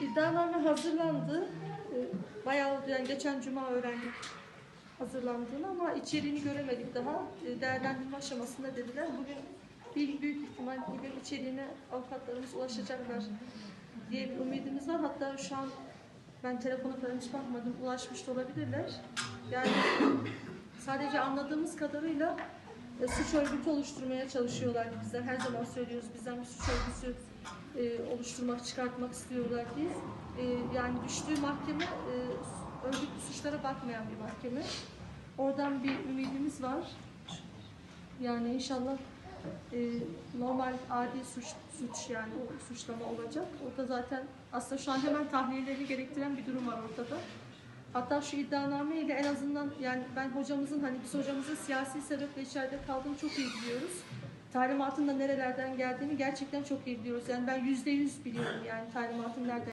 İddianame hazırlandı. Ee, Bayağı oldu yani geçen cuma öğrendik hazırlandığını ama içeriğini göremedik daha. Ee, Değerlendirme aşamasında dediler. Bugün bir büyük ihtimal bugün içeriğine avukatlarımız ulaşacaklar diye bir umudumuz var. Hatta şu an ben telefona falan hiç bakmadım. Ulaşmış da olabilirler. Yani sadece anladığımız kadarıyla suç örgütü oluşturmaya çalışıyorlar bizler. Her zaman söylüyoruz bizden bir suç örgütü e, oluşturmak, çıkartmak istiyorlar diye. E, yani düştüğü mahkeme e, örgütlü suçlara bakmayan bir mahkeme. Oradan bir ümidimiz var. Yani inşallah e, normal adi suç suç yani o suçlama olacak. O da zaten aslında şu an hemen tahliyelerini gerektiren bir durum var ortada. Hatta şu iddianame ile en azından yani ben hocamızın hani biz hocamızın siyasi sebeple içeride kaldığını çok iyi biliyoruz. Talimatın da nerelerden geldiğini gerçekten çok iyi biliyoruz. Yani ben yüzde yüz biliyorum yani talimatın nereden